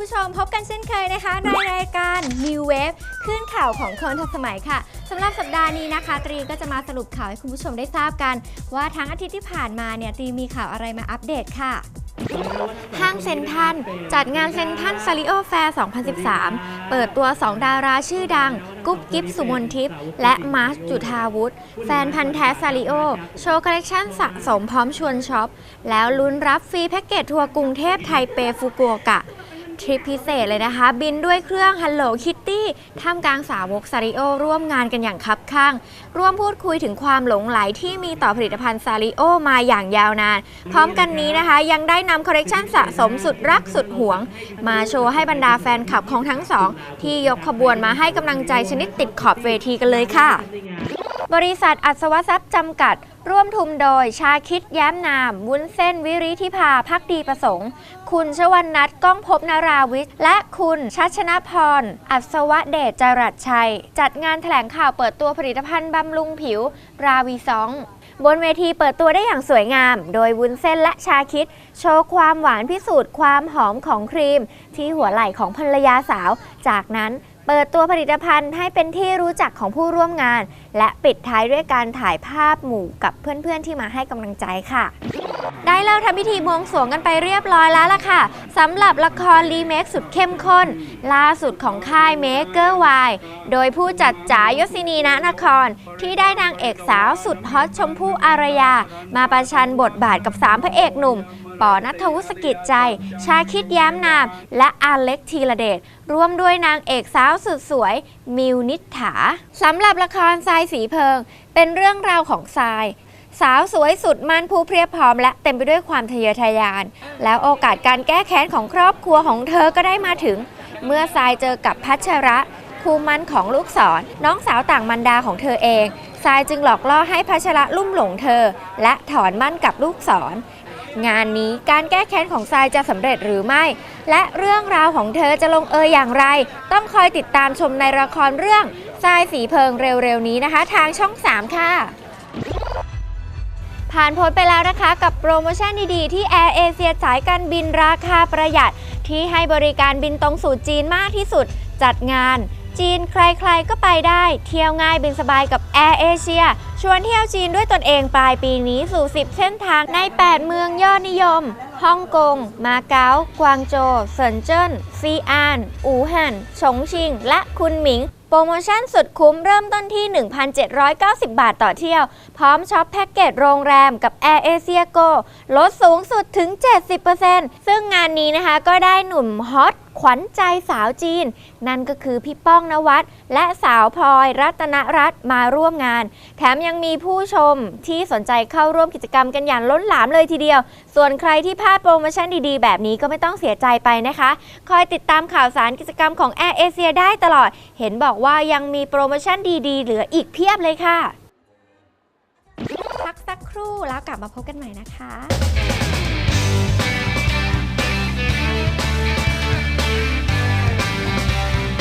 ผู้ชมพบกันเช่นเคยนะคะ ในรายการ New Wave คลื่นข่าวของคนทันสมัยค่ะสำหรับสัปดาห์นี้นะคะ ตรีก็จะมาสรุปข่าวให้คุณผู้ชมได้ทราบกัน ว่าทั้งอาทิตย์ที่ผ่านมาเนี่ยตรีมีข่าวอะไรมาอัปเดตค่ะห้างเซนทันจัดงานเซนทันซาริโอแฟร์ 2013 เปิดตัว 2 ดาราชื่อดัง กุ๊บกิ๊บสุมนทิพย์และมาร์ชจุธาวุฒิแฟนพันธ์แท้ซาริโอ โชว์คอลเลกชันสะสมพร้อมชวนช็อป แล้วลุ้นรับฟรีแพ็กเกจทัวร์กรุงเทพไทเปฟุกุโอกะ ทริปพิเศษเลยนะคะ บินด้วยเครื่อง Hello Kitty ท่ามกลางสาวกซาริโอร่วมงานกันอย่างคับข้าง ร่วมพูดคุยถึงความหลงไหลที่มีต่อผลิตภัณฑ์ซาริโอมาอย่างยาวนาน พร้อมกันนี้นะคะ ยังได้นำคอลเลกชันสะสมสุดรักสุดหวง มาโชว์ให้บรรดาแฟนคลับของทั้งสอง ที่ยกขบวนมาให้กำลังใจชนิดติดขอบเวทีกันเลยค่ะ บริษัทอัศวทรัพย์จำกัด ร่วมทุนโดยชาคิดแย้มนาม วุ้นเส้นวิริธิภาพักดีประสงค์ คุณชวันนัทก้องพบนาราวิทย์ และคุณชัชนพร อัศวเดชจรัสชัย จัดงานแถลงข่าวเปิดตัวผลิตภัณฑ์บำรุงผิว ราวีซองบนเวทีเปิดตัวได้อย่างสวยงาม โดยวุ้นเส้นและชาคิด โชว์ความหวานพิสูจน์ความหอมของครีม ที่หัวไหล่ของภรรยาสาว จากนั้น เปิดตัวผลิตภัณฑ์ให้เป็นที่รู้จักของผู้ร่วมงาน และปิดท้ายด้วยการถ่ายภาพหมู่กับเพื่อนๆที่มาให้กำลังใจค่ะ ได้เลิกทำพิธีบวงสรวงกันไปเรียบร้อยแล้วล่ะค่ะสำหรับละครรีเมคสุดเข้มข้น ล่าสุดของค่ายเมเกอร์วายโดยผู้จัดจ๋ายศินีนนคร ที่ได้นางเอกสาวสุดฮอตชมพู่อารยา มาประชันบทบาทกับ 3 พระเอกหนุ่มปอนัทวุฒิกิจใจ ชาคิดแย้มนาม และอาเล็กธีรเดชร่วมด้วยนางเอกสาวสุดสวยมิวนิษฐาสำหรับละครทรายสีเพิง เป็นเรื่องราวของทราย สาวสวยสุดมันผู้เพรียบพร้อม และเต็มไปด้วยความทะเยอทะยาน แล้วโอกาสการแก้แค้นของครอบครัวของเธอก็ได้มาถึง เมื่อทรายเจอกับพัชระคู่มั่นของลูกศรน้องสาวต่างมันดาของเธอเองทรายจึงหลอกล่อให้พัชระลุ่มหลงเธอ และถอนมั่นกับลูกศร งานนี้การแก้แค้นของทรายจะสำเร็จหรือไม่ และเรื่องราวของเธอจะลงเอยอย่างไร ต้องคอยติดตามชมในละครเรื่องทรายสีเพิงเร็วๆนี้นะคะ ทางช่อง 3 ค่ะ ผ่านพ้นไปแล้วนะคะกับโปรโมชั่นดีๆที่ Air Asia สายการบินราคาประหยัด ที่ให้บริการบินตรงสู่จีนมากที่สุดจัดงาน จีนใครๆก็ไปได้ เที่ยวง่ายบินสบายกับ Air Asia ชวนเที่ยวจีนด้วยตนเองปลายปีนี้สู่ 10 เส้นทางใน 8 เมืองยอดนิยม ฮ่องกง มาเก๊า กวางโจวเซินเจิ้น ซีอาน อู่ฮั่น ฉงชิง และคุนหมิง โปรโมชั่นสุดคุ้มเริ่มต้นที่ 1,790 บาทต่อเที่ยว พร้อมช็อปแพ็กเกจโรงแรมกับ Air Asia Go ลดสูงสุดถึง 70%ซึ่งงานนี้นะคะก็ได้หนุ่มฮอต ขวัญใจสาวจีน นั่นก็คือพี่ป้องนวัดและสาวพลอยรัตนรัตน์มาร่วมงาน แถมยังมีผู้ชมที่สนใจเข้าร่วมกิจกรรมกันอย่างล้นหลามเลยทีเดียว ส่วนใครที่พลาดโปรโมชั่นดีๆ แบบนี้ก็ไม่ต้องเสียใจไปนะคะ คอยติดตามข่าวสารกิจกรรมของ Air Asia ได้ตลอด เห็นบอกว่ายังมีโปรโมชั่นดีๆ เหลืออีกเพียบเลยค่ะพักสักครู่แล้วกลับมาพบกันใหม่นะคะ